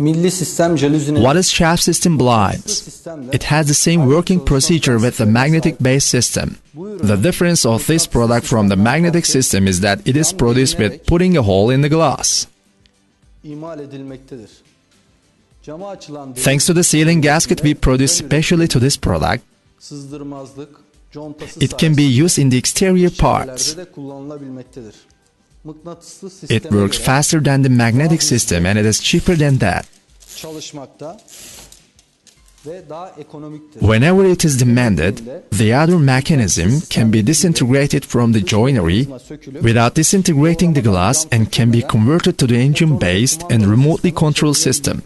milli sistem jalüzinin What is shaft system blinds? It has the same working procedure with the magnetic base system. The difference of this product from the magnetic system is that it is produced with putting a hole in the glass. imal edilmektedir. Cama açılan delik, Thanks to the sealing gasket we produce specially to this product, it can be used in the exterior parts. Şebkelerde de kullanılabilmektedir. Mıknatıslı It works faster than the magnetic system and it is cheaper than that. çalışmakta ve daha ekonomiktir. Whenever it is demanded, the other mechanism can be disintegrated from the joinery without disintegrating the glass and can be converted to the engine-based and remotely controlled system.